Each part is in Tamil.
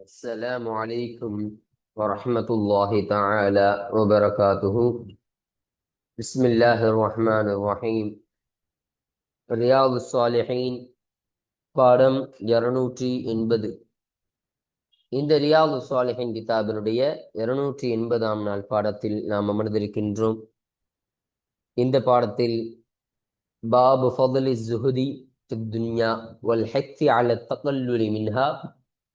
السلام عليكم ورحمة الله تعالى وبركاته. بسم الله الرحمن الرحيم. رياض الصالحين பாடம் இருநூற்றி எண்பது இந்த ரியாது சாலிஹின் கிதாபினுடைய இருநூற்றி எண்பதாம் நாள் பாடத்தில் நாம் அமர்ந்திருக்கின்றோம் இந்த பாடத்தில் பாபு ஃபதுலி ஜுஹுதி துன்யா வல் ஹக்தி அல தகல்லுரி மின்ஹா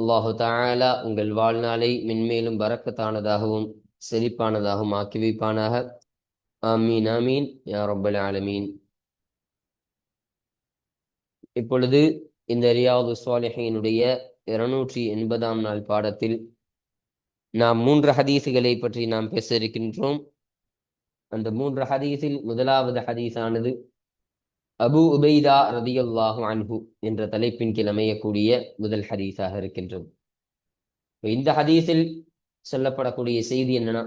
அல்லாஹு தாலா உங்கள் வாழ்நாளை மென்மேலும் பறக்கத்தானதாகவும் செழிப்பானதாகவும் ஆக்கி வைப்பானாக. ஆமீன் ஆமீன். யா ரப்பல் ஆலமீன். இப்பொழுது இந்த ரியாவது சுவாலிஹையினுடைய இருநூற்றி எண்பதாம் நாள் பாடத்தில் நாம் மூன்று ஹதீஸுகளை பற்றி நாம் பேச இருக்கின்றோம். அந்த மூன்று ஹதீஸில் முதலாவது ஹதீஸானது அபு உபைதா ரதியுல்லாஹு அன்ஹு என்ற தலைப்பின் கீழ் அமையக்கூடிய முதல் ஹதீஸாக இருக்கின்றது. இந்த ஹதீஸில் சொல்லப்படக்கூடிய செய்தி என்னன்னா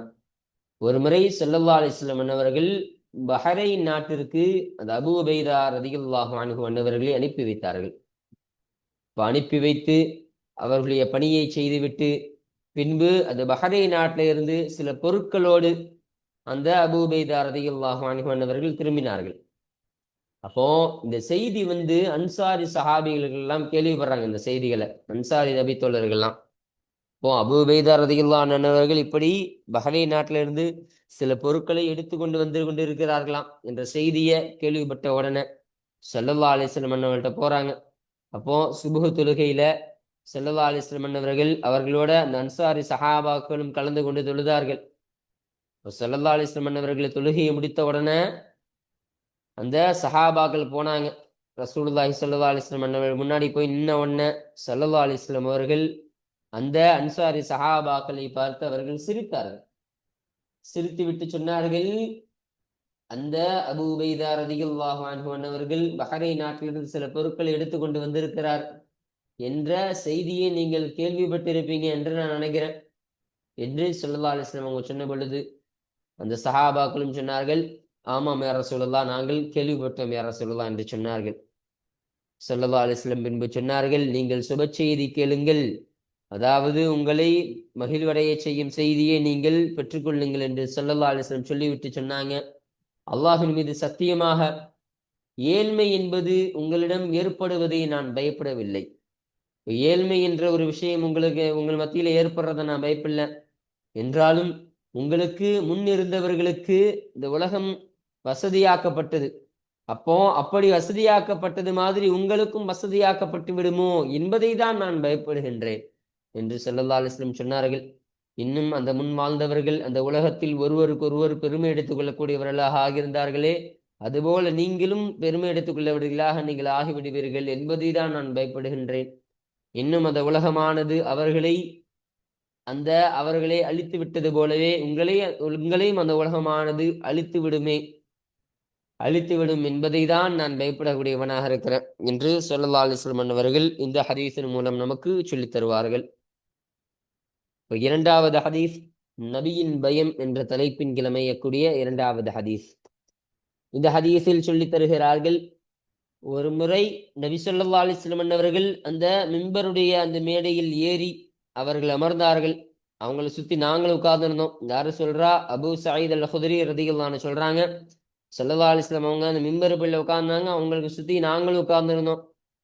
ஒரு முறை செல்லல்லா அலிஸ்லம் அன்னவர்கள் பஹரை நாட்டிற்கு அந்த அபு உபைதா ரதியுல்லாஹு அன்ஹு அன்னவர்களை அனுப்பி வைத்தார்கள். இப்போ அனுப்பி வைத்து அவர்களுடைய பணியை செய்துவிட்டு பின்பு அந்த பஹரை நாட்டில இருந்து சில பொருட்களோடு அந்த அபு உபைதா ரதியுல்லாஹு அன்ஹு அன்னவர்கள் திரும்பினார்கள். அப்போ இந்த செய்தி வந்து அன்சாரி சஹாபிகளுக்கு எல்லாம் கேள்விப்படுறாங்க இந்த செய்திகளை. அன்சாரி நபி தோழர்கள்லாம் இப்போ அபுபைதா ரதியுல்லானவர்கள் இப்படி பஹ்ரைன் நாட்டிலிருந்து சில பொருட்களை எடுத்து கொண்டு வந்து கொண்டு இருக்கிறார்களாம் என்ற செய்தியை கேள்விப்பட்ட உடனே செல்லல்லா அலிஸ்லம் அண்ணவர்கள்ட்ட போறாங்க. அப்போ சுபுகு தொழுகையில செல்லல்லா அலிஸ்லம் அண்ணவர்கள் அவர்களோட அந்த அன்சாரி சஹாபாக்களும் கலந்து கொண்டு தொழுதார்கள். செல்லல்லா அலிஸ்லம் அண்ணவர்களை தொழுகையை முடித்த உடனே அந்த சஹாபாக்கள் போனாங்க. ரசூலுல்லாஹி சல்லா அலிஸ்லாம் அண்ணவர்கள் முன்னாடி போய் நின்ன உடனே சல்லா அலிஸ்லாம் அவர்கள் அந்த அன்சாரி சஹாபாக்களை பார்த்து அவர்கள் சிரித்தார்கள். சிரித்து விட்டு சொன்னார்கள் அந்த அபு உபைதா ரதியுல்லாஹு அன்ஹுவன் பஹரை நாட்டிலிருந்து சில பொருட்களை எடுத்துக்கொண்டு வந்திருக்கிறார் என்ற செய்தியை நீங்கள் கேள்விப்பட்டிருப்பீங்க என்று நான் நினைக்கிறேன். என்று சொல்லல்லா அலிஸ்லாம் அவங்க சொன்ன பொழுது அந்த சஹாபாக்களும் சொன்னார்கள் ஆமாம் யார சொல்லலாம் நாங்கள் கேள்விப்பட்டோம் யார சொல்லலாம் என்று சொன்னார்கள். சொல்லல்லா அலிஸ்லம் பின்பு சொன்னார்கள் நீங்கள் சுப செய்தி கேளுங்கள். அதாவது உங்களை மகிழ்வடைய செய்யும் செய்தியை நீங்கள் பெற்றுக்கொள்ளுங்கள் என்று சொல்லல்லா அலிஸ்லம் சொல்லிவிட்டு சொன்னாங்க. அல்லாஹின் மீது சத்தியமாக ஏழ்மை என்பது உங்களிடம் ஏற்படுவதை நான் பயப்படவில்லை. ஏழ்மை என்ற ஒரு விஷயம் உங்களுக்கு உங்கள் மத்தியில் ஏற்படுறதை நான் பயப்பில்லை. என்றாலும் உங்களுக்கு முன் இருந்தவர்களுக்கு இந்த உலகம் வசதியாக்கப்பட்டது. அப்போ அப்படி வசதியாக்கப்பட்டது மாதிரி உங்களுக்கும் வசதியாக்கப்பட்டு விடுமோ என்பதை தான் நான் பயப்படுகின்றேன் என்று செல்லல்லா அலிஸ்லம் சொன்னார்கள். இன்னும் அந்த முன் வாழ்ந்தவர்கள் அந்த உலகத்தில் ஒருவருக்கு ஒருவர் பெருமை எடுத்துக் கொள்ளக்கூடியவர்களாக ஆகியிருந்தார்களே அதுபோல நீங்களும் பெருமை எடுத்துக் கொள்ளவர்களாக நீங்கள் ஆகிவிடுவீர்கள் என்பதை தான் நான் பயப்படுகின்றேன். இன்னும் அந்த உலகமானது அவர்களை அந்த அவர்களை அழித்து விட்டது போலவே உங்களை உங்களையும் அந்த உலகமானது அழித்து விடுமே அழித்து விடும் என்பதை தான் நான் பயப்படக்கூடியவனாக இருக்கிறேன் என்று சொல்லல்லா அலிஸ்லம் அவர்கள் இந்த ஹதீஸின் மூலம் நமக்கு சொல்லித் தருவார்கள். இரண்டாவது ஹதீஸ் நபியின் பயம் என்ற தலைப்பின் கிளமையக்கூடிய இரண்டாவது ஹதீஸ். இந்த ஹதீஸில் சொல்லித் தருகிறார்கள் ஒரு முறை நபி சொல்லா அலிஸ்லம் அவர்கள் அந்த மிம்பருடைய அந்த மேடையில் ஏறி அவர்கள் அமர்ந்தார்கள். அவங்கள சுத்தி நாங்களும் உட்கார்ந்துருந்தோம். யாரு சொல்றா? அபு சாயித் அல் ஹுதரி தானே சொல்றாங்க சல்லா அலிஸ்லாம் அவங்க அந்த மிம்பரு பிள்ளை உட்கார்ந்தாங்க. அவங்களுக்கு சுத்தி நாங்களும் உட்கார்ந்துருந்தோம்.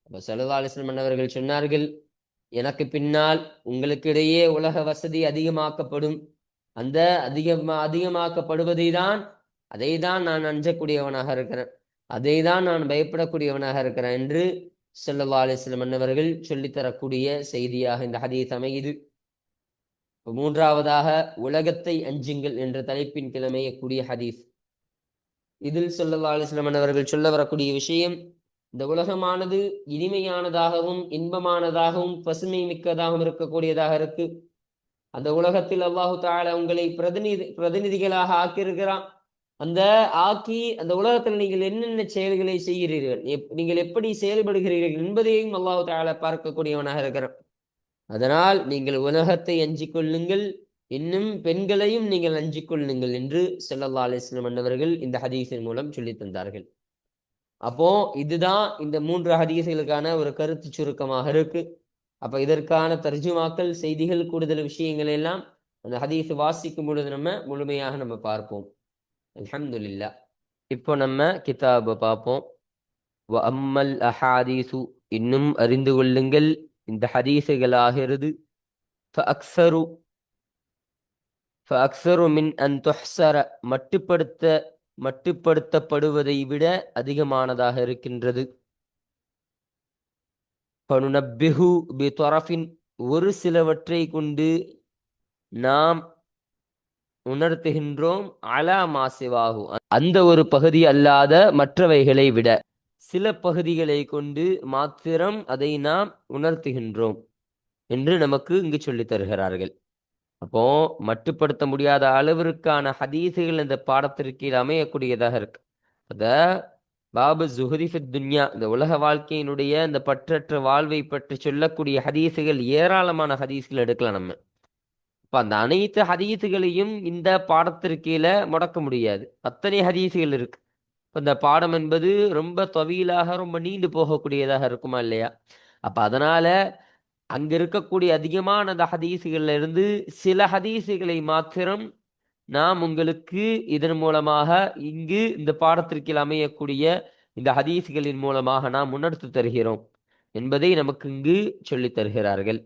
அப்ப சல்லா அலிஸ்லாம் சொன்னார்கள் எனக்கு பின்னால் உங்களுக்கு இடையே உலக வசதி அதிகமாக்கப்படும். அந்த அதிகமா அதிகமாக்கப்படுவதை தான் அதை தான் நான் அஞ்சக்கூடியவனாக இருக்கிறேன். அதை தான் நான் பயப்படக்கூடியவனாக இருக்கிறேன் என்று ஸல்லல்லாஹு மன்னவர்கள் வஸல்லம் சொல்லித்தரக்கூடிய செய்தியாக இந்த ஹதீஸ் அமையுது. மூன்றாவதாக உலகத்தை அஞ்சுங்கள் என்ற தலைப்பின் கிழமையக்கூடிய ஹதீஸ். இதில் ஸல்லல்லாஹு அலைஹி வஸல்லம் சொல்ல வரக்கூடிய விஷயம் இந்த உலகமானது இனிமையானதாகவும் இன்பமானதாகவும் பசுமை மிக்கதாகவும் இருக்கக்கூடியதாக இருக்கு. அந்த உலகத்தில் அல்லாஹு தாலா உங்களை பிரதிநிதி பிரதிநிதிகளாக ஆக்கியிருக்கிறான். அந்த ஆக்கி அந்த உலகத்தில் நீங்கள் என்னென்ன செயல்களை செய்கிறீர்கள் எப்- நீங்கள் எப்படி செயல்படுகிறீர்கள் என்பதையும் அல்லாஹு தாலா பார்க்கக்கூடியவனாக இருக்கிறான். அதனால் நீங்கள் உலகத்தை அஞ்சிக் கொள்ளுங்கள். இன்னும் பெண்களையும் நீங்கள் அஞ்சு கொள்ளுங்கள் என்று செல்லல்லா அலிஸ்லம் அண்ணவர்கள் இந்த ஹதீஸின் மூலம் சொல்லி தந்தார்கள். அப்போ இதுதான் இந்த மூன்று ஹதீசுகளுக்கான ஒரு கருத்து சுருக்கமாக இருக்கு. அப்ப இதற்கான தர்ஜுமாக்கள் செய்திகள் கூடுதல் விஷயங்கள் எல்லாம் அந்த ஹதீஸ் வாசிக்கும் பொழுது நம்ம முழுமையாக நம்ம பார்ப்போம். அலமதுல்லா இப்போ நம்ம கிதாபை பார்ப்போம். வ அம்மல் அஹாதீசு இன்னும் அறிந்து கொள்ளுங்கள். இந்த ஹதீசுகளாகிறது அக்சரு ஃபஅக்ஸரு மின் அன் தொஹ்சர மட்டுப்படுத்த மட்டுப்படுத்தப்படுவதை விட அதிகமானதாக இருக்கின்றது. பனுனப்பிஹு பி தொரஃபின் ஒரு சிலவற்றை கொண்டு நாம் உணர்த்துகின்றோம் அலா மாசிவாகு அந்த ஒரு பகுதி அல்லாத மற்றவைகளை விட. சில பகுதிகளை கொண்டு மாத்திரம் அதை நாம் உணர்த்துகின்றோம் என்று நமக்கு இங்கு சொல்லித் தருகிறார்கள். அப்போ மட்டுப்படுத்த முடியாத அளவிற்கான ஹதீஸுகள் இந்த பாடத்திற்கு அமையக்கூடியதாக இருக்கு. அத பாபு ஜுஹரிஃபித் துன்யா இந்த உலக வாழ்க்கையினுடைய இந்த பற்றற்ற வாழ்வை பற்றி சொல்லக்கூடிய ஹதீஸுகள் ஏராளமான ஹதீசுகள் எடுக்கலாம் நம்ம. இப்போ அந்த அனைத்து ஹதீஸுகளையும் இந்த பாடத்திற்கீழே முடக்க முடியாது. அத்தனை ஹதீஸுகள் இருக்கு. இப்போ இந்த பாடம் என்பது ரொம்ப தொவியலாக ரொம்ப நீண்டு போகக்கூடியதாக இருக்குமா இல்லையா? அப்போ அதனால அங்க இருக்கக்கூடிய அதிகமான அந்த ஹதீசுகள்ல இருந்து சில ஹதீசுகளை மாத்திரம் நாம் உங்களுக்கு இதன் மூலமாக இங்கு இந்த பாடத்திற்கில் அமையக்கூடிய இந்த ஹதீசுகளின் மூலமாக நாம் முன்னெடுத்து தருகிறோம் என்பதை நமக்கு இங்கு சொல்லித் தருகிறார்கள்.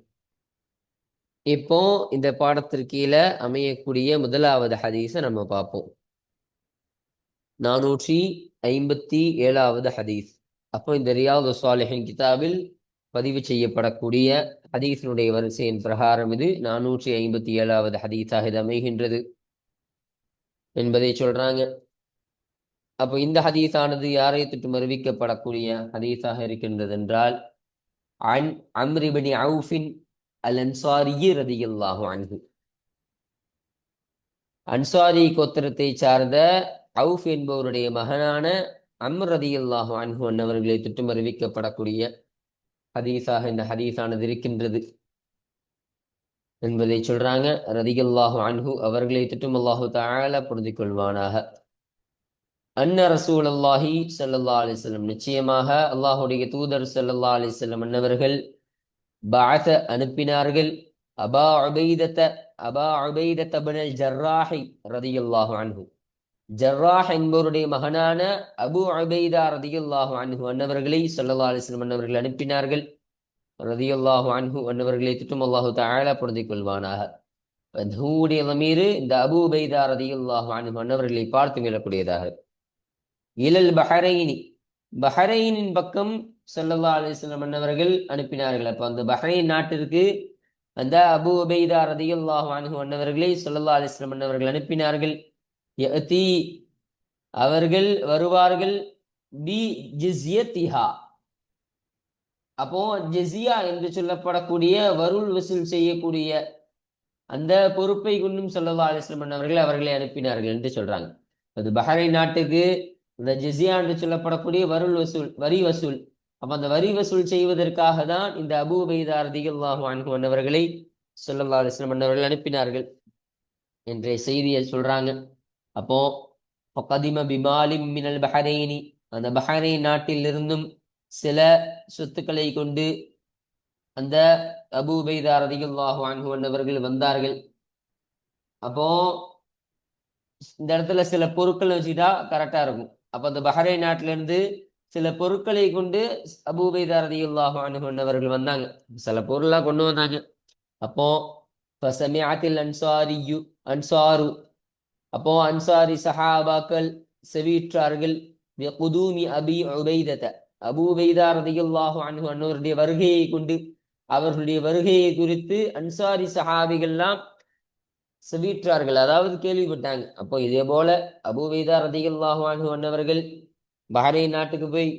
இப்போ இந்த பாடத்திற்கீழ அமையக்கூடிய முதலாவது ஹதீஸை நம்ம பார்ப்போம். நானூற்றி ஐம்பத்தி ஏழாவது ஹதீஸ். அப்போ இந்த ரியாவது சாலிஹின் கிதாபில் பதிவு செய்யப்படக்கூடிய ஹதீஸினுடைய வரிசையின் பிரகாரம் இது. நானூற்றி ஐம்பத்தி ஏழாவது ஹதீஸாக இது அமைகின்றது என்பதை சொல்றாங்க. அப்போ இந்த ஹதீஸானது யாரை தொட்டு அறிவிக்கப்படக்கூடிய ஹதீஸாக இருக்கின்றது என்றால் அன் அம்ரிபனி அவுஃபின் அல் அன்சாரி ரதியல்லாஹு அன்ஹு. அன்சாரி கோத்திரத்தை சார்ந்த அவுஃப் என்பவருடைய மகனான அம்ர் ரதியல்லாஹு அன்ஹு அன்னவர்களை தொட்டும் அறிவிக்கப்படக்கூடிய ஹதீஸாக இந்த ஹதீஸானது இருக்கின்றது. என்பதை சொல்றாங்க. ரதிகல்லாஹு அன்ஹு அவர்களை திட்டும் அல்லாஹு தாழ புரிந்து கொள்வானாக அன்ன ரசூல் அல்லாஹி சல்லா அலிஸ்லம் நிச்சயமாக அல்லாஹுடைய தூதர் சல்லல்லா அலிஸ்லம் அன்னவர்கள் பாத அனுப்பினார்கள். அபா உபைதத்த அபா உபைதத்த பினல் ஜர்ராஹி ரதியல்லாஹு அன்ஹு. ஜர்ராஹ் என்பவருடைய மகனான அபு அபைதா ரதியுல்லாஹு அன்ஹு அன்னவர்களை சொல்லலா அலிஸ்லம் அன்னவர்கள் அனுப்பினார்கள். ரதியுல்லாஹு அன்ஹு அன்னவர்களை திட்டும் அல்லாஹு தாழ பொருந்திக் கொள்வானாக. ஹூடைய லமீரு இந்த அபு உபைதா ரதியுல்லாஹு அன்ஹு அன்னவர்களை பார்த்து மீளக்கூடியதாக இலல் பஹரைனி பஹரைனின் பக்கம் சல்லல்லா அலிஸ்லம் அன்னவர்கள் அனுப்பினார்கள். அப்போ அந்த பஹரைன் நாட்டிற்கு அந்த அபு உபைதா ரதியுல்லாஹு அன்ஹு அன்னவர்களை சல்லல்லா அலிஸ்லம் அன்னவர்கள் அனுப்பினார்கள். யதி அவர்கள் வருவார்கள் பி ஜிஸ்யத்திஹா அப்போ ஜிஸ்யா என்று சொல்லப்படக்கூடிய வருள் வசூல் செய்யக்கூடிய அந்த பொறுப்பை கொண்டும் சொல்லவா அலிஸ்லமன் அவர்கள் அவர்களை அனுப்பினார்கள் என்று சொல்றாங்க. அது பஹரை நாட்டுக்கு இந்த ஜிஸ்யா என்று சொல்லப்படக்கூடிய வருள் வசூல் வரி வசூல். அப்ப அந்த வரி வசூல் செய்வதற்காக தான் இந்த அபு உபைதா ரதியல்லாஹு சொல்லவா அன்னவர்களை சல்லல்லா அனுப்பினார்கள். என்ற செய்தியை சொல்றாங்க. அப்போ கதிம பிமாலிம் மினல் பஹரைனி அந்த பஹரைன் நாட்டிலிருந்தும் சில சொத்துக்களை கொண்டு அந்த அபு உபைதா ரதியல்லாஹு அன்ஹு வந்தார்கள் அப்போ இந்த இடத்துல சில பொருட்கள் வச்சுட்டா கரெக்டா இருக்கும் அப்போ அந்த பஹரைன் நாட்டிலிருந்து சில பொருட்களை கொண்டு அபூபைதா ரதியுல்லாஹு அன்ஹு அவர்கள் வந்தாங்க சில பொருளாக கொண்டு வந்தாங்க அப்போ ஃபசமிஅத்தில் அன்சாரியு அன்சாரு அப்போ அன்சாரி சஹாபாக்கள் செவியுற்றார்கள் குதூமி அபி உபைதத. அபூபைதா ரதியுல்லாஹு அன்ஹு அன்னவருடைய வருகையை கொண்டு அவர்களுடைய வருகையை குறித்து அன்சாரி சஹாபிகள்லாம் செவியுற்றார்கள் அதாவது கேள்விப்பட்டாங்க. அப்போ இதே போல அபூபைதா ரதியுல்லாஹு அன்ஹு அன்னவர்கள் பஹ்ரைன் நாட்டுக்கு போய்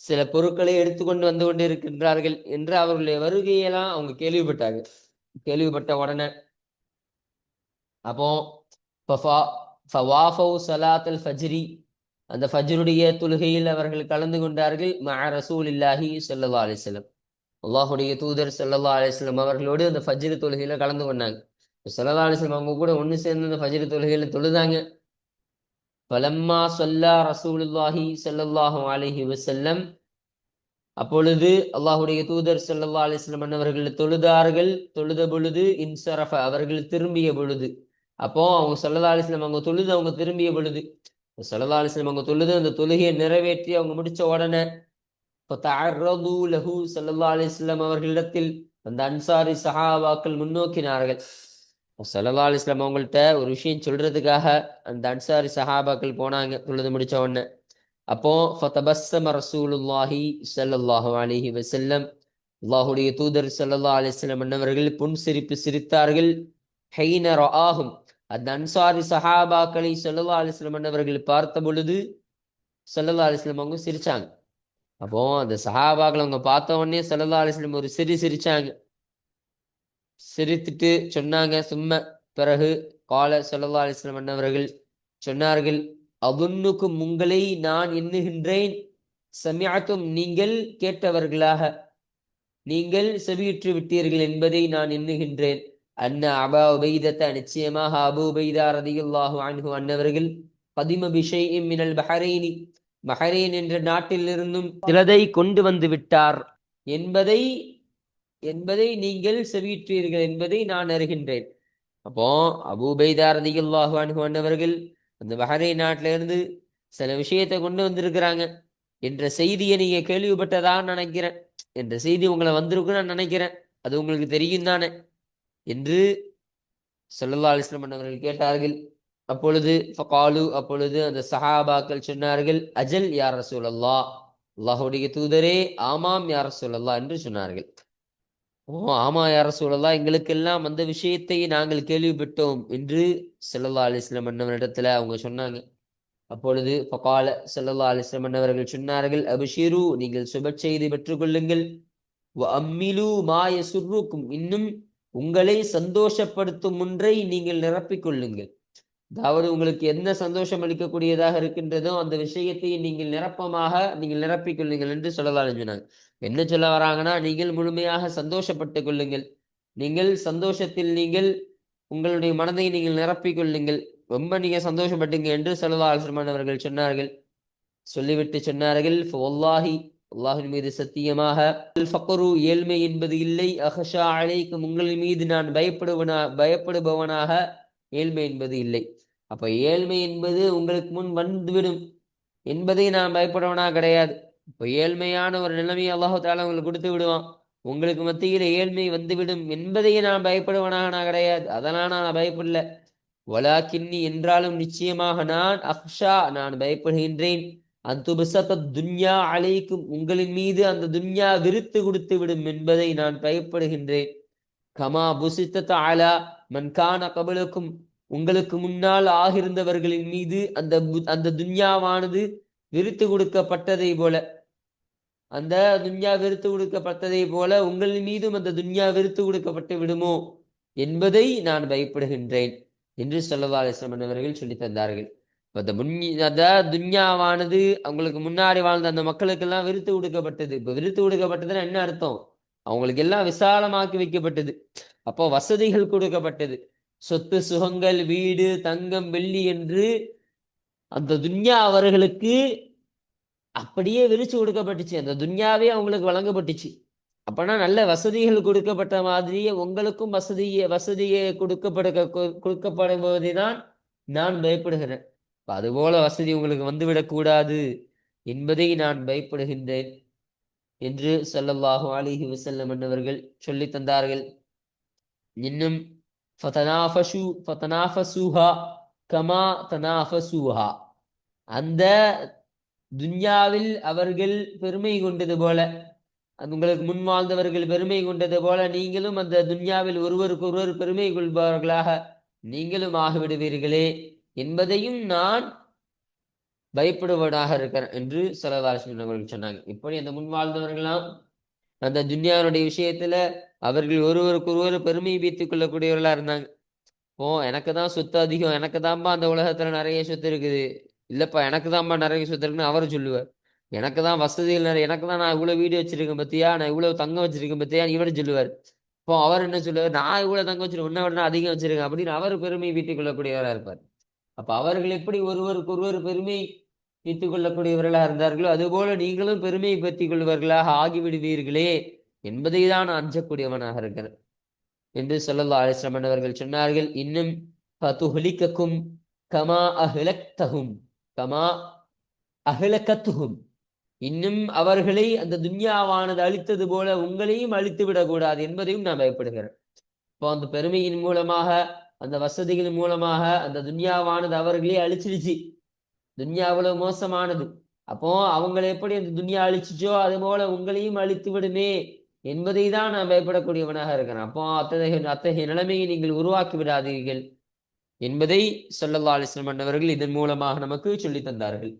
சில பொருட்களை எடுத்துக்கொண்டு வந்து கொண்டு இருக்கின்றார்கள் என்று அவர்களுடைய வருகையெல்லாம் அவங்க கேள்விப்பட்டாங்க. கேள்விப்பட்ட உடனே அப்போ சலாத்தல் ஃபஜ்ரி அந்த ஃபஜ்ருடைய தொழுகையில் அவர்கள் கலந்து கொண்டார்கள் மா ரசூல் இல்லாஹி சல்லா அலிஸ்லம் அல்லாஹுடைய தூதர் சல்லா அலிஸ்லம் அவர்களோடு அந்த ஃபஜ்ரு தொழுகையில கலந்து கொண்டாங்க. சல்லா அலிஸ்லம் அவங்க கூட ஒன்று சேர்ந்து அந்த ஃபஜ்ரு தொழுகையில தொழுதாங்க. பலம்மா சொல்லா ரசூலுல்லாஹி சல்லல்லாஹு அலைஹி வசல்லம் அப்பொழுது அல்லாஹுடைய தூதர் சல்லா அலிஸ்லம் அவர்கள் தொழுதார்கள். தொழுத பொழுது இன்சரஃப அவர்கள் திரும்பிய பொழுது அப்போ அவங்க சல்லா அவங்க தொழுது அவங்க திரும்பிய பொழுது சல்லா அவங்க தொழுது அந்த தொழுகையை நிறைவேற்றி அவங்க முடிச்ச உடனே லஹு சல்லா அலிஸ்லாம் அவர்களிடத்தில் அந்த அன்சாரி சஹாபாக்கள் முன்னோக்கினார்கள். சல்லா அலிஸ்லாம் அவங்கள்ட்ட ஒரு விஷயம் சொல்றதுக்காக அந்த அன்சாரி சஹாபாக்கள் போனாங்க தொழுது முடிச்ச உடனே. அப்போ ஃபதபஸ்ஸம ரசூலுல்லாஹி ஸல்லல்லாஹு அலைஹி வஸல்லம் அல்லாஹுடைய தூதர் ஸல்லல்லாஹு அலைஹி வஸல்லம் அன்னவர்கள் புன் சிரிப்பு சிரித்தார்கள். ஹைன ரஆஹும் அந்த அன்சாரி சஹாபாக்களை ஸல்லல்லாஹு அலிஸ்லம் அவர்கள் பார்த்த பொழுது ஸல்லல்லாஹு அலிஸ்லம் அவங்க சிரிச்சாங்க. அப்போ அந்த சஹாபாக்களை அவங்க பார்த்த உடனே ஸல்லல்லாஹு அலிஸ்லம் ஒரு சிரி சிரிச்சாங்க. சிரித்துட்டு சொன்னாங்க சும்ம பிறகு கால ஸல்லல்லாஹு அலிஸ்லம் வஸல்லம் சொன்னார்கள் அதுன்னுக்கும் உங்களை நான் எண்ணுகின்றேன். சமியாத்தும் நீங்கள் கேட்டவர்களாக நீங்கள் செவியுற்று விட்டீர்கள் என்பதை நான் எண்ணுகின்றேன். அன்ன அபா உபைதத்த நிச்சயமாக அபு உபைதா ரதியுல்லாஹு அன்ஹு அன்னவர்கள் பதிம பிஷைஇம் மினல் பஹரைனி பஹரைன் என்ற நாட்டிலிருந்தும் சிலதை கொண்டு வந்து விட்டார். என்பதை என்பதை நீங்கள் செவியுற்றீர்கள் என்பதை நான் அறிகின்றேன். அப்போ அபூபைதா ரதியுல்லாஹு அன்ஹு அன்னவர்கள் அந்த பஹரேன் நாட்டில இருந்து சில விஷயத்தை கொண்டு வந்திருக்கிறாங்க. என்ற செய்தியை நீங்க கேள்விப்பட்டதா நினைக்கிறேன். என்ற செய்தி உங்களை வந்திருக்குன்னு நான் நினைக்கிறேன். அது உங்களுக்கு தெரியும் தானே என்று சல்லல்லா அலிஸ்லம் அவர்கள் கேட்டார்கள். அப்பொழுது ஃபகாலு அப்பொழுது அந்த சஹாபாக்கள் சொன்னார்கள் அஜல் யார் ரசூல் அல்லாஹுடைய தூதரே ஆமாம் யார் ரசூல் அல்லா என்று சொன்னார்கள். ஓ ஆமா யார சூழலா எங்களுக்கெல்லாம் அந்த விஷயத்தை நாங்கள் கேள்விப்பட்டோம் என்று செல்லல்லா அலிஸ்லம் அண்ணவரிடத்துல அவங்க சொன்னாங்க. அப்பொழுது ஃபகால செல்லல்லா அலிஸ்லம் அண்ணவர்கள் சொன்னார்கள் அபிஷீரு நீங்கள் சுப செய்தி பெற்றுக்கொள்ளுங்கள் அம்மிலு மாய சுர்ருக்கும் இன்னும் உங்களை சந்தோஷப்படுத்தும் ஒன்றை நீங்கள் நிரப்பிக் கொள்ளுங்கள் அதாவது உங்களுக்கு என்ன சந்தோஷம் அளிக்கக்கூடியதாக இருக்கின்றதோ அந்த விஷயத்தை நீங்கள் நிரப்பமாக நீங்கள் நிரப்பிக் கொள்ளுங்கள் என்று சொல்லலாம் சொன்னாங்க. என்ன சொல்ல வராங்கன்னா நீங்கள் முழுமையாக சந்தோஷப்பட்டு கொள்ளுங்கள். நீங்கள் சந்தோஷத்தில் நீங்கள் உங்களுடைய மனதை நீங்கள் நிரப்பிக் கொள்ளுங்கள். ரொம்ப நீங்க சந்தோஷப்பட்டுங்க என்று சொல்லலாம் அவர்கள் சொன்னார்கள். சொல்லிவிட்டு சொன்னார்கள். ஒல்லாஹி அல்லாஹின் மீது சத்தியமாக ஃபக்கரு ஏழ்மை என்பது இல்லை. அஹஷா அலைக்கும் உங்களின் மீது நான் பயப்படுவனா பயப்படுபவனாக ஏழ்மை என்பது இல்லை. அப்ப ஏழ்மை என்பது உங்களுக்கு முன் வந்துவிடும் என்பதை நான் பயப்படுவனா கிடையாது. இப்போ ஏழ்மையான ஒரு நிலைமையை அல்லாஹு தாலா உங்களுக்கு கொடுத்து விடுவான். உங்களுக்கு மத்தியில் ஏழ்மை வந்துவிடும் என்பதையே நான் பயப்படுவனாக நான் கிடையாது. அதெல்லாம் நான் பயப்படல. வலா கிண்ணி என்றாலும் நிச்சயமாக நான் அஹ்ஷா நான் பயப்படுகின்றேன். துன்யா அழைக்கும் உங்களின் மீது அந்த துன்யா விருத்து கொடுத்து விடும் என்பதை நான் பயப்படுகின்றேன். கமா புசித்த தாலா மன்கான கபலுக்கும் உங்களுக்கு முன்னால் ஆகிருந்தவர்களின் மீது அந்த அந்த துன்யாவானது விருத்து கொடுக்கப்பட்டதை போல அந்த துன்யா விருத்து கொடுக்கப்பட்டதை போல உங்களின் மீதும் அந்த துன்யா விருத்து கொடுக்கப்பட்டு விடுமோ என்பதை நான் பயப்படுகின்றேன் என்று சொல்லவா அலிஸ்லாம் அவர்கள் சொல்லி தந்தார்கள். இந்த முன் அதாவது துன்யாவானது அவங்களுக்கு முன்னாடி வாழ்ந்த அந்த மக்களுக்கெல்லாம் விருத்து கொடுக்கப்பட்டது. இப்போ விருத்து கொடுக்கப்பட்டதுன்னா என்ன அர்த்தம்? அவங்களுக்கு எல்லாம் விசாலமாக்கி வைக்கப்பட்டது. அப்போ வசதிகள் கொடுக்கப்பட்டது. சொத்து சுகங்கள் வீடு தங்கம் வெள்ளி என்று அந்த துன்யா அவர்களுக்கு அப்படியே விரிச்சு கொடுக்கப்பட்டுச்சு. அந்த துன்யாவே அவங்களுக்கு வழங்கப்பட்டுச்சு. அப்பனா நல்ல வசதிகள் கொடுக்கப்பட்ட மாதிரியே உங்களுக்கும் வசதியை வசதியை கொடுக்கப்பட கொடுக்கப்படும் போதுதான் நான் பயப்படுகிறேன். அதுபோல வசதி உங்களுக்கு வந்துவிடக்கூடாது என்பதை நான் பயப்படுகின்றேன் என்று சொல்லல்லாஹு அலிஹி வசல்லம் என்னவர்கள் சொல்லித் தந்தார்கள். இன்னும் ஃபதனாஃபஷு கமா தனாஃபசூஹா அந்த துன்யாவில் அவர்கள் பெருமை கொண்டது போல உங்களுக்கு முன் வாழ்ந்தவர்கள் பெருமை கொண்டது போல நீங்களும் அந்த துன்யாவில் ஒருவருக்கு ஒருவர் பெருமை கொள்பவர்களாக நீங்களும் ஆகிவிடுவீர்களே. என்பதையும் நான் பயப்படுவதாக இருக்கிறேன் என்று சலதாலட்சுமி அவர்கள் சொன்னாங்க. இப்படி அந்த முன் வாழ்ந்தவர்களாம் அந்த துன்யாவுடைய விஷயத்துல அவர்கள் ஒருவருக்கு ஒருவர் பெருமை வைத்துக் கொள்ளக்கூடியவர்களா இருந்தாங்க. ஓ எனக்கு தான் சொத்து அதிகம் எனக்கு தான்ப்பா அந்த உலகத்துல நிறைய சொத்து இருக்குது. இல்லப்பா எனக்கு தான்ப்பா நிறைய சொத்து இருக்குன்னு அவர் சொல்லுவார். எனக்கு தான் வசதிகள் நிறைய எனக்கு தான் நான் இவ்வளவு வீடு வச்சிருக்கேன் பத்தியா? நான் இவ்வளவு தங்கம் வச்சிருக்கேன் பத்தியா? இவர் சொல்லுவார். இப்போ அவர் என்ன சொல்லுவார்? நான் இவ்வளவு தங்கம் வச்சிருக்கேன் உன்னை விட நான் அதிகம் வச்சிருக்கேன் அப்படின்னு அவர் பெருமை வீட்டுக் கொள்ளக்கூடியவரா இருப்பார். அப்ப அவர்கள் எப்படி ஒருவருக்கு ஒருவர் பெருமை வைத்துக் கொள்ளக்கூடியவர்களாக இருந்தார்களோ அதுபோல நீங்களும் பெருமையை பற்றிக் கொள்வர்களாக ஆகிவிடுவீர்களே என்பதை தான் அஞ்சக்கூடியவனாக இருக்கிறேன் என்று சொல்லல்லா அலிஸ்லாமன் அவர்கள் சொன்னார்கள் இன்னும் பதுஹலிக்கக்கும் கமா அஹ்லக்தஹும் கமா அஹ்லகத்துஹும். இன்னும் அவர்களை அந்த துன்யாவானது அழித்தது போல உங்களையும் அழித்து விடக்கூடாது என்பதையும் நான் பயப்படுகிறேன் இப்போ அந்த பெருமையின் மூலமாக அந்த வசதிகள் மூலமாக அந்த துன்யாவானது அவர்களே அழிச்சிடுச்சு. துன்யா அவ்வளவு மோசமானது. அப்போ அவங்களை எப்படி அந்த துன்யா அழிச்சிச்சோ அது போல உங்களையும் அழித்து விடுமே என்பதை தான் நான் பயப்படக்கூடியவனாக இருக்கிறேன். அப்போ அத்தகைய அத்தகைய நிலைமையை நீங்கள் உருவாக்கி விடாதீர்கள் என்பதை சொல்லல்லா அலிஸ்லம் அவர்கள் இதன் மூலமாக நமக்கு சொல்லி தந்தார்கள்.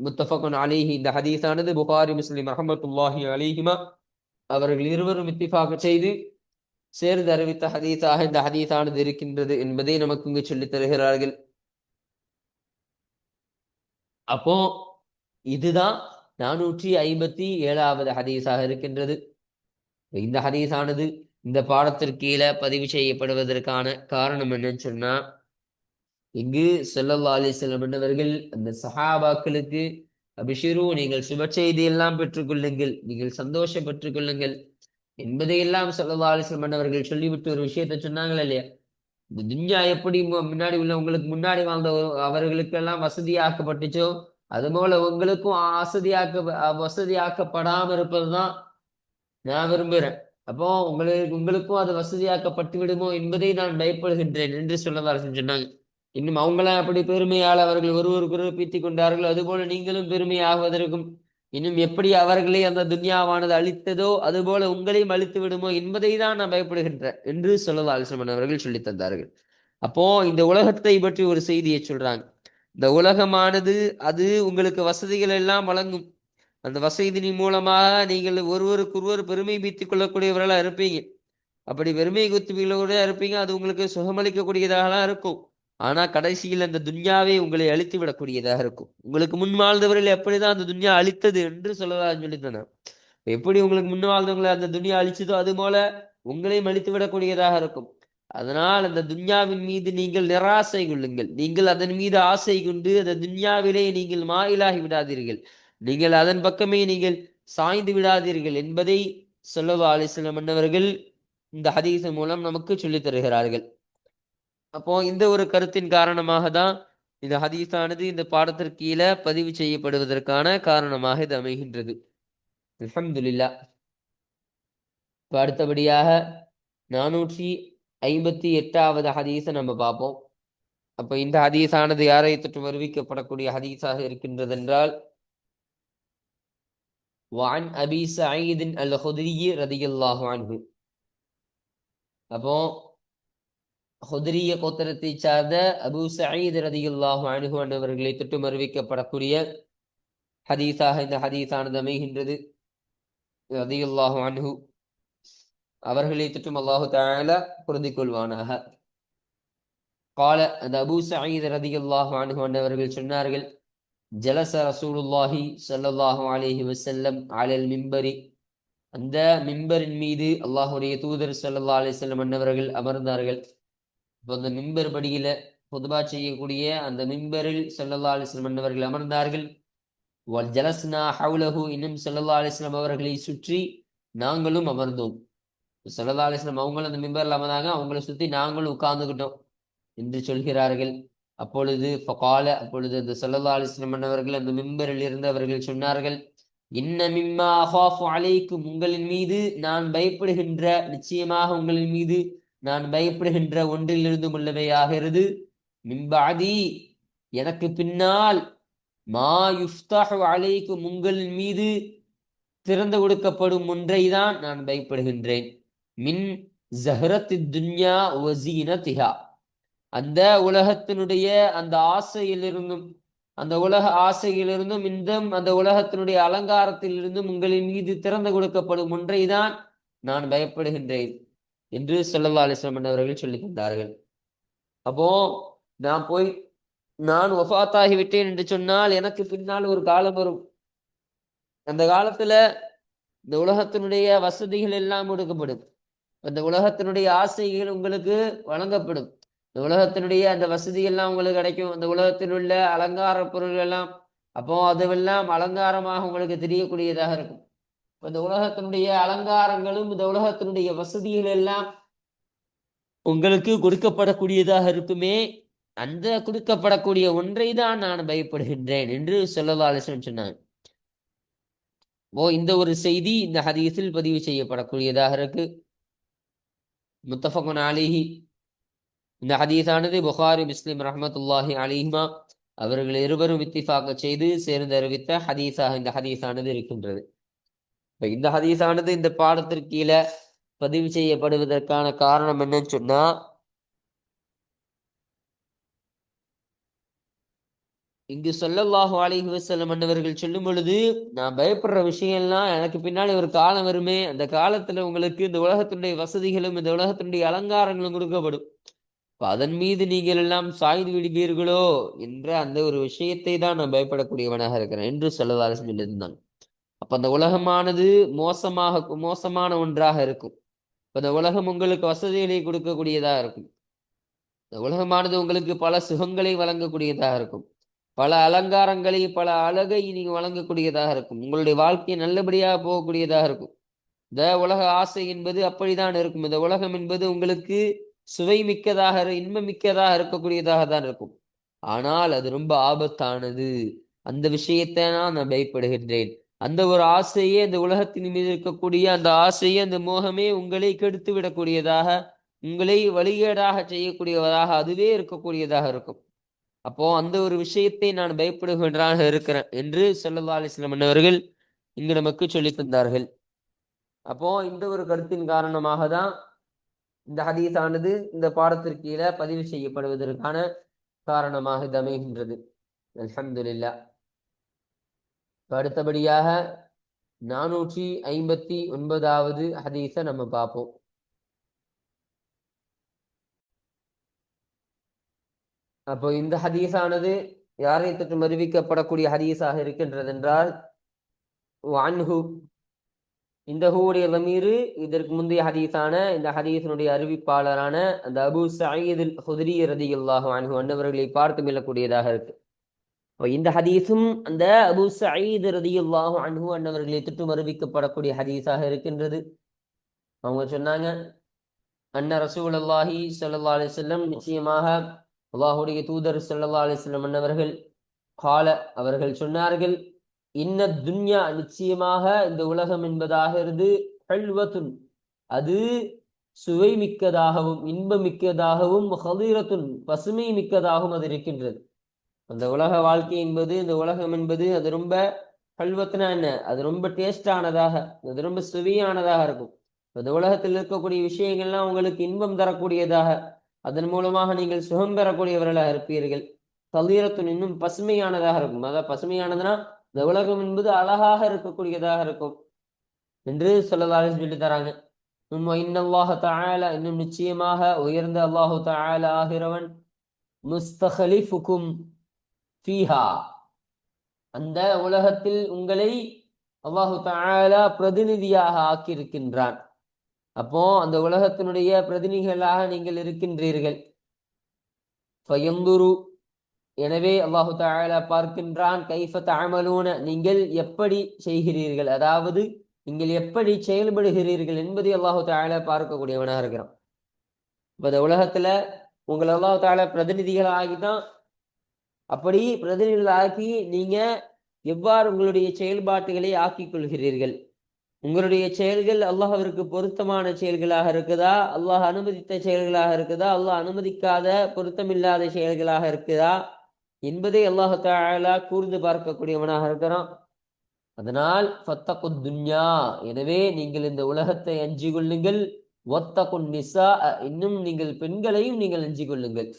முத்தஃபகுன் அலிஹி இந்த ஹதீஸானது புகாரி முஸ்லிம் ரஹமத்துல்லாஹி அலிஹிமா அவர்கள் இருவரும் இத்திஃபாக செய்து சேர்ந்து அறிவித்த ஹதீஸாக இந்த ஹதீஸானது இருக்கின்றது என்பதை நமக்கு இங்கு சொல்லித் தருகிறார்கள். அப்போ இதுதான் நானூற்றி ஐம்பத்தி ஏழாவது ஹதீஸாக இருக்கின்றது. இந்த ஹதீஸானது இந்த பாடத்திற்கு கீழே பதிவு செய்யப்படுவதற்கான காரணம் என்னன்னு சொன்னா இங்கு செல்லல்லா அலிஸ்லம் என்னவர்கள் அந்த சஹாபாக்களுக்கு அபிஷிரு நீங்கள் சுப செய்தி எல்லாம் பெற்றுக்கொள்ளுங்கள் நீங்கள் சந்தோஷம் பெற்றுக்கொள்ளுங்கள் என்பதையெல்லாம் செல்லல்லா அலிஸ்லம் அவர்கள் சொல்லிவிட்டு ஒரு விஷயத்த சொன்னாங்களா இல்லையா? இந்த துன்யா எப்படி முன்னாடி உள்ள உங்களுக்கு முன்னாடி வாழ்ந்த அவர்களுக்கெல்லாம் வசதியாக்கப்பட்டுச்சோ அது போல உங்களுக்கும் வசதியாக்க வசதியாக்கப்படாமல் இருப்பது தான் நான் விரும்புகிறேன் அப்போ உங்களுக்கு உங்களுக்கும் அது வசதியாக்கப்பட்டு விடுமோ என்பதை நான் பயப்படுகின்றேன் என்று சொல்லதாரசன் சொன்னாங்க. இன்னும் அவங்களாம் அப்படி பெருமையால் அவர்கள் ஒருவருக்கு பீத்தி பீத்திக் அதுபோல நீங்களும் பெருமையாகுவதற்கும் இன்னும் எப்படி அவர்களை அந்த துன்யாவானது அழித்ததோ அதுபோல உங்களையும் அழித்து விடுமோ என்பதை தான் நான் பயப்படுகின்றேன் என்று சொல்லுவா அலிஸ்லமன் அவர்கள் சொல்லி தந்தார்கள். அப்போ இந்த உலகத்தை பற்றி ஒரு செய்தியை சொல்றாங்க. இந்த உலகமானது அது உங்களுக்கு வசதிகள் எல்லாம் வழங்கும். அந்த வசதியின் மூலமாக நீங்கள் ஒருவருக்கு ஒருவர் பெருமை பீத்திக் கொள்ளக்கூடியவர்களா இருப்பீங்க. அப்படி பெருமை குத்துவீங்களோட இருப்பீங்க அது உங்களுக்கு சுகமளிக்கக்கூடியதாகலாம் இருக்கும். ஆனா கடைசியில் அந்த துன்யாவே உங்களை அழித்து விடக்கூடியதாக இருக்கும். உங்களுக்கு முன் வாழ்ந்தவர்கள் எப்படிதான் அந்த துன்யா அழித்தது என்று சொல்லலாம் சொல்லித்தன எப்படி உங்களுக்கு முன் வாழ்ந்தவங்களை அந்த துன்யா அழிச்சதோ அது போல உங்களையும் அழித்து விடக்கூடியதாக இருக்கும். அதனால் அந்த துன்யாவின் மீது நீங்கள் நிராசை கொள்ளுங்கள். நீங்கள் அதன் மீது ஆசை கொண்டு அந்த துன்யாவிலே நீங்கள் மாயிலாகி விடாதீர்கள். நீங்கள் அதன் பக்கமே நீங்கள் சாய்ந்து விடாதீர்கள் என்பதை சொல்லவா அலிஸ்லம் மன்னவர்கள் இந்த ஹதீசன் மூலம் நமக்கு சொல்லித் தருகிறார்கள். அப்போ இந்த ஒரு கருத்தின் காரணமாக தான் இந்த ஹதீஸானது இந்த பாடத்திற்கு கீழே பதிவு செய்யப்படுவதற்கான காரணமாக இது அமைகின்றது அல்ஹம்துலில்லா இப்போ அடுத்தபடியாக நானூற்றி ஐம்பத்தி எட்டாவது ஹதீஸை நம்ம பார்ப்போம் அப்போ இந்த ஹதீஸானது யாரை தொற்று வருவிக்கப்படக்கூடிய ஹதீஸாக இருக்கின்றது என்றால் وعن أبي سعيد الخدري رضي الله عنه அப்போ ஹொதிரிய கோத்திரத்தை சார்ந்த அபு சயீத் ரதியுல்லாஹு அனுகு அவர்களை தொட்டு அறிவிக்கப்படக்கூடிய ஹதீஸாக இந்த ஹதீஸானது அமைகின்றது. ரதியுல்லாஹு அணுகு அவர்களை தொட்டும் அல்லாஹு தாயால புரிந்து கொள்வானாக. கால அந்த அபு சயீத் ரதியுல்லாஹு அனுகு அவர்கள் சொன்னார்கள் ஜலச ரசூலுல்லாஹி சல்லாஹு அலைஹி வசல்லம் அலல் மிம்பரி. அந்த மிம்பரின் மீது அல்லாஹுடைய தூதர் சல்லா அலிசல்லம் வஸல்லம் அன்னவர்கள் அமர்ந்தார்கள். இப்போ அந்த மிம்பர் படியில பொதுவா செய்யக்கூடிய அந்த மிம்பரில் செல்லல்லா அலிஸ்லம் வஸல்லம் அமர்ந்தார்கள். ஜலஸ்னா ஹவுலஹு இன்னும் செல்லல்லா அலைஹி அவர்களை சுற்றி நாங்களும் அமர்ந்தோம். செல்லல்லா அலைஹி அவங்களும் அந்த மிம்பரில் அமர்ந்தாங்க. அவங்களை சுற்றி நாங்களும் உட்கார்ந்துக்கிட்டோம் என்று சொல்கிறார்கள். அப்பொழுது ஃபகால அப்பொழுது அந்த செல்லல்லா அலிஸ்லம் அவர்கள் அந்த மிம்பரில் இருந்து அவர்கள் சொன்னார்கள் இன்ன மிம்மா அலைக்கும் உங்களின் மீது நான் பயப்படுகின்ற நிச்சயமாக உங்களின் மீது நான் பயப்படுகின்ற ஒன்றிலிருந்து உள்ளவையாகிறது மின்பாதி எனக்கு பின்னால் மா யுஸ்தாஹ் அலைக்கும் உங்களின் மீது திறந்து கொடுக்கப்படும் ஒன்றை தான் நான் பயப்படுகின்றேன். மின் ஜஹரத் துன்யா வசீனத்திஹா அந்த உலகத்தினுடைய அந்த ஆசையிலிருந்தும் அந்த உலக ஆசையிலிருந்தும் இந்த அந்த உலகத்தினுடைய அலங்காரத்திலிருந்தும் உங்களின் மீது திறந்து கொடுக்கப்படும் ஒன்றை தான் நான் பயப்படுகின்றேன். என்று செல்லல்லா அலிஸ்லாம் அவர்கள் சொல்லி தந்தார்கள் அப்போ நான் போய் நான் ஒஃபாத்தாகி விட்டேன் என்று சொன்னால் எனக்கு பின்னால் ஒரு காலம் வரும். அந்த காலத்துல இந்த உலகத்தினுடைய வசதிகள் எல்லாம் ஒடுக்கப்படும். அந்த உலகத்தினுடைய ஆசைகள் உங்களுக்கு வழங்கப்படும். இந்த உலகத்தினுடைய அந்த வசதி எல்லாம் உங்களுக்கு கிடைக்கும். அந்த உலகத்தில் உள்ள அலங்கார பொருள்கள் எல்லாம் அப்போ அதுவெல்லாம் அலங்காரமாக உங்களுக்கு தெரியக்கூடியதாக இருக்கும். இந்த உலகத்தினுடைய அலங்காரங்களும் இந்த உலகத்தினுடைய வசதிகள் எல்லாம் உங்களுக்கு கொடுக்கப்படக்கூடியதாக இருக்குமே. அந்த கொடுக்கப்படக்கூடிய ஒன்றை தான் நான் பயப்படுகின்றேன் என்று சொல்லலாலிசன் சொன்னாங்க. ஓ இந்த ஒரு செய்தி இந்த ஹதீஸில் பதிவு செய்யப்படக்கூடியதாக இருக்கு. முத்தஃபகுன் அலிஹி. இந்த ஹதீஸானது புகாரி முஸ்லிம் ரஹமத்துல்லாஹி அலிஹிமா அவர்கள் இருவரும் இத்திஃபாக்க செய்து சேர்ந்து அறிவித்த ஹதீஸாக இந்த ஹதீஸானது இருக்கின்றது. இப்போ இந்த ஹதீஸானது இந்த பாடத்திற்கு கீழே பதிவு செய்யப்படுவதற்கான காரணம் என்னன்னு சொன்னா இங்கு சொல்லல்லாஹு அலிஹி வசல்லம் மன்னவர்கள் சொல்லும் பொழுது நான் பயப்படுற விஷயம்லாம் எனக்கு பின்னாடி ஒரு காலம் வருமே அந்த காலத்துல உங்களுக்கு இந்த உலகத்தினுடைய வசதிகளும் இந்த உலகத்தினுடைய அலங்காரங்களும் கொடுக்கப்படும். அதன் மீது நீங்கள் எல்லாம் சாய்ந்து விடுவீர்களோ என்ற அந்த ஒரு விஷயத்தை தான் நான் பயப்படக்கூடியவனாக இருக்கிறேன் என்று சொல்லதார சொல்லியிருந்தாங்க அப்ப அந்த உலகமானது மோசமாக மோசமான ஒன்றாக இருக்கும். இப்ப இந்த உலகம் உங்களுக்கு வசதிகளை கொடுக்கக்கூடியதா இருக்கும். இந்த உலகமானது உங்களுக்கு பல சுகங்களை வழங்கக்கூடியதாக இருக்கும். பல அலங்காரங்களை பல அழகை நீங்க வழங்கக்கூடியதாக இருக்கும். உங்களுடைய வாழ்க்கையை நல்லபடியாக போகக்கூடியதாக இருக்கும். இந்த உலக ஆசை என்பது அப்படித்தான் இருக்கும். இந்த உலகம் என்பது உங்களுக்கு சுவை மிக்கதாக இன்பம் மிக்கதாக இருக்கக்கூடியதாக தான் இருக்கும். ஆனால் அது ரொம்ப ஆபத்தானது. அந்த விஷயத்தை நான் பயப்படுகின்றேன். அந்த ஒரு ஆசையே அந்த உலகத்தின் மீது இருக்கக்கூடிய அந்த ஆசையே அந்த மோகமே உங்களை கெடுத்து விடக்கூடியதாக உங்களை வழிகேடாக செய்யக்கூடியவதாக அதுவே இருக்கக்கூடியதாக இருக்கும். அப்போ அந்த ஒரு விஷயத்தை நான் பயப்படுகின்றாக இருக்கிறேன் என்று சொல்லல்லா அலிஸ்லாம் அவர்கள் இங்கு நமக்கு சொல்லி தந்தார்கள். அப்போ இந்த ஒரு கருத்தின் காரணமாக தான் இந்த ஹதீஸானது இந்த பாடத்திற்கு கீழே பதிவு செய்யப்படுவதற்கான காரணமாக இது அமைகின்றது. அலமதுல்லா அடுத்தபடியாக நானூற்றி ஐம்பத்தி ஒன்பதாவது ஹதீஸை நம்ம பார்ப்போம். அப்போ இந்த ஹதீஸானது யாரை தொற்றும் அறிவிக்கப்படக்கூடிய ஹதீஸாக இருக்கின்றது என்றால் வான்ஹு இந்த ஹூடைய லமீரு இதற்கு முந்தைய ஹதீஸான இந்த ஹதீஸனுடைய அறிவிப்பாளரான அந்த அபு சயீதில் ஹுதிரி ரதி அல்லாஹு அன்ஹு அன்னவர்களை பார்த்து மீளக்கூடியதாக இருக்கு. இந்த ஹதீஸும் அந்த அபு சயீத் ரதி அல்லாஹு அன்ஹு அன்னவர்களை தொற்றும் அறிவிக்கப்படக்கூடிய ஹதீஸாக இருக்கின்றது. அவங்க சொன்னாங்க அன்ன ரசூல் அல்லாஹி சல்லா அலிசல்லம் நிச்சயமாக அல்லாஹுடைய தூதர் சல்லா அலிஸ்லம் அன்னவர்கள் கால அவர்கள் சொன்னார்கள் இன்ன துன்யா நிச்சயமாக இந்த உலகம் என்பதாக இருந்து ஹல்வத்துன் அது சுவை மிக்கதாகவும் இன்பம் மிக்கதாகவும் ஹதீரத்துன் பசுமை மிக்கதாகவும் அது இருக்கின்றது. அந்த உலக வாழ்க்கை என்பது இந்த உலகம் என்பது அது ரொம்ப ஹல்வத்துனா என்ன? அது ரொம்ப டேஸ்டானதாக அது ரொம்ப சுவையானதாக இருக்கும். இந்த உலகத்தில் இருக்கக்கூடிய விஷயங்கள்லாம் உங்களுக்கு இன்பம் தரக்கூடியதாக அதன் மூலமாக நீங்கள் சுகம் பெறக்கூடியவர்களாக இருப்பீர்கள். தலீரத்துன் இன்னும் பசுமையானதாக இருக்கும். அதாவது பசுமையானதுன்னா இந்த உலகம் என்பது அழகாக இருக்கக்கூடியதாக இருக்கும். என்று சொல்லலாலே சொல்லி தராங்க. இன்னல்லாஹ தாயால இன்னும் நிச்சயமாக உயர்ந்த அல்லாஹு தாயால ஆகிறவன். முஸ்தஹலிஃபுக்கும் ஃபீஹா. அந்த உலகத்தில் உங்களை அல்லாஹு தாலா பிரதிநிதியாக ஆக்கியிருக்கின்றான். அப்போ அந்த உலகத்தினுடைய பிரதிநிதிகளாக நீங்கள் இருக்கின்றீர்கள். ஃபயந்துரு. எனவே அல்லாஹு தாலா பார்க்கின்றான் கைஃப தாமலூன நீங்கள் எப்படி செய்கிறீர்கள்? அதாவது நீங்கள் எப்படி செயல்படுகிறீர்கள் என்பதை அல்லாஹு தாலா பார்க்கக்கூடியவனாக இருக்கிறான். இப்போ இந்த உலகத்துல உங்களை அல்லாஹு தாலா பிரதிநிதிகளாகி தான் அப்படி பிரதிநிதிகளாக்கி நீங்க எவ்வாறு உங்களுடைய செயல்பாட்டுகளை ஆக்கிக் கொள்கிறீர்கள்? உங்களுடைய செயல்கள் அல்லாஹ்விற்கு பொருத்தமான செயல்களாக இருக்குதா? அல்லாஹ் அனுமதித்த செயல்களாக இருக்குதா? அல்லாஹ் அனுமதிக்காத பொருத்தமில்லாத செயல்களாக இருக்குதா? என்பதை அல்லாஹ் தாலா கூர்ந்து பார்க்கக்கூடியவனாக இருக்கிறான். அதனால் ஃபத்தகு துன்யா எனவே நீங்கள் இந்த உலகத்தை அஞ்சு கொள்ளுங்கள். ஒத்தகுன் நிசா இன்னும் நீங்கள் பெண்களையும் நீங்கள் அஞ்சு கொள்ளுங்கள்.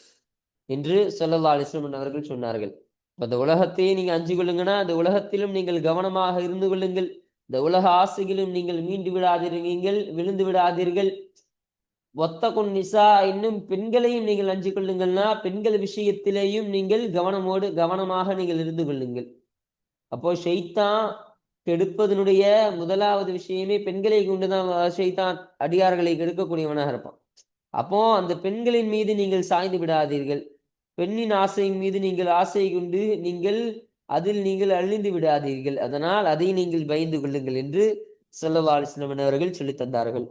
என்று சொல்லல்லா அலிஸ்லமன் அவர்கள் சொன்னார்கள். அந்த உலகத்தையே நீங்க அஞ்சு கொள்ளுங்கன்னா அந்த உலகத்திலும் நீங்கள் கவனமாக இருந்து கொள்ளுங்கள். இந்த உலக ஆசைகளும் நீங்கள் மீண்டு விடாதீர்கள் விழுந்து விடாதீர்கள். ஒத்த கொன் நிசா இன்னும் பெண்களையும் நீங்கள் அஞ்சு கொள்ளுங்கள்னா பெண்கள் விஷயத்திலேயும் நீங்கள் கவனமோடு கவனமாக நீங்கள் இருந்து கொள்ளுங்கள். அப்போ ஷைத்தான் கெடுப்பதனுடைய முதலாவது விஷயமே பெண்களை கொண்டுதான் ஷைத்தான் அடியார்களை கெடுக்கக்கூடியவனாக இருப்பான். அப்போ அந்த பெண்களின் மீது நீங்கள் சாய்ந்து விடாதீர்கள். பெண்ணின் ஆசையின் மீது நீங்கள் ஆசை கொண்டு நீங்கள் அதில் நீங்கள் அழிந்து விடாதீர்கள். அதனால் அதை நீங்கள் பயந்து கொள்ளுங்கள் என்று சல்லா அலிஸ்லமன் அவர்கள் சொல்லித் தந்தார்கள்.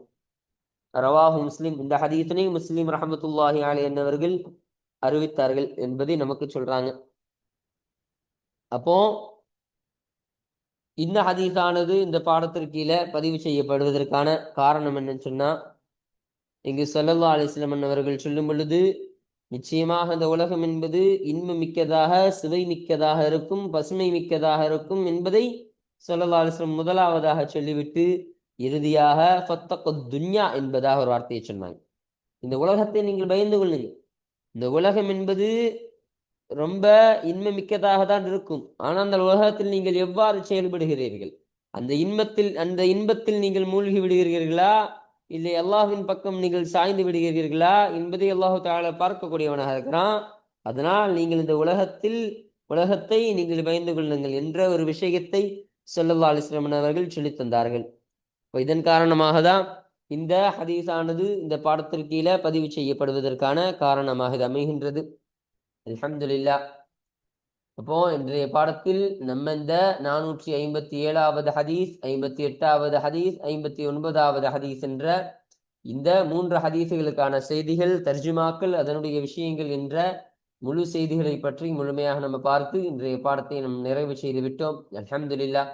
ரவாஹு முஸ்லிம். இந்த ஹதீசனை முஸ்லிம் ரஹமத்துல்லாஹி அலி என்னவர்கள் அறிவித்தார்கள் என்பதை நமக்கு சொல்றாங்க. அப்போ இந்த ஹதீஸானது இந்த பாடத்திற்கு கீழே பதிவு செய்யப்படுவதற்கான காரணம் என்னன்னு சொன்னா இங்கு சல்லல்லா அலிஸ்லமன் அவர்கள் சொல்லும் பொழுது நிச்சயமாக இந்த உலகம் என்பது இன்பம் மிக்கதாக சுவை மிக்கதாக இருக்கும் பசுமை மிக்கதாக இருக்கும் என்பதை சொல்லல்லா முதலாவதாக சொல்லிவிட்டு இறுதியாக ஃபத்தகு துன்யா என்பதாக ஒரு வார்த்தையை சொன்னாங்க. இந்த உலகத்தை நீங்கள் பயந்து கொள்ளுங்கள். இந்த உலகம் என்பது ரொம்ப இன்பம் மிக்கதாக தான் இருக்கும். ஆனால் அந்த உலகத்தில் நீங்கள் எவ்வாறு செயல்படுகிறீர்கள்? அந்த இன்பத்தில் அந்த இன்பத்தில் நீங்கள் மூழ்கி விடுகிறீர்களா? இல்லை அல்லாஹின் பக்கம் நீங்கள் சாய்ந்து விடுகிறீர்களா என்பதை அல்லாஹு தால பார்க்கக்கூடியவனாக இருக்கிறான். அதனால் நீங்கள் இந்த உலகத்தில் உலகத்தை நீங்கள் பயந்து கொள்ளுங்கள் என்ற ஒரு விஷயத்தை சொல்லல்லா அலிஸ்லமன் அவர்கள் சொல்லித் தந்தார்கள். இப்போ இதன் காரணமாக தான் இந்த ஹதீஸானது இந்த பாடத்திற்கீழே பதிவு செய்யப்படுவதற்கான காரணமாக இது அமைகின்றது. அலமதுல்லா அப்போ இன்றைய பாடத்தில் நம்ம இந்த நானூற்றி ஐம்பத்தி ஏழாவது ஹதீஸ் ஐம்பத்தி எட்டாவது ஹதீஸ் ஐம்பத்தி ஒன்பதாவது ஹதீஸ் என்ற இந்த மூன்று ஹதீஸுகளுக்கான செய்திகள் தர்ஜுமாக்கள் அதனுடைய விஷயங்கள் என்ற முழு செய்திகளை பற்றி முழுமையாக நம்ம பார்த்து இன்றைய பாடத்தை நம் நிறைவு செய்து விட்டோம். அலமதுல்லா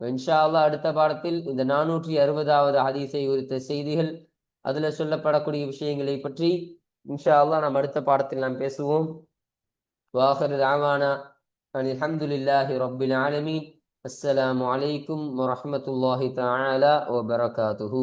இன்ஷால்லா அடுத்த பாடத்தில் இந்த நானூற்றி அறுபதாவது ஹதீஸை குறித்த செய்திகள் அதில் சொல்லப்படக்கூடிய விஷயங்களை பற்றி இன்ஷா அல்லா நாம் அடுத்த பாடத்தில் நாம் பேசுவோம். வாஹர் ராமானா الحمد لله رب العالمين السلام عليكم ورحمه الله تعالى وبركاته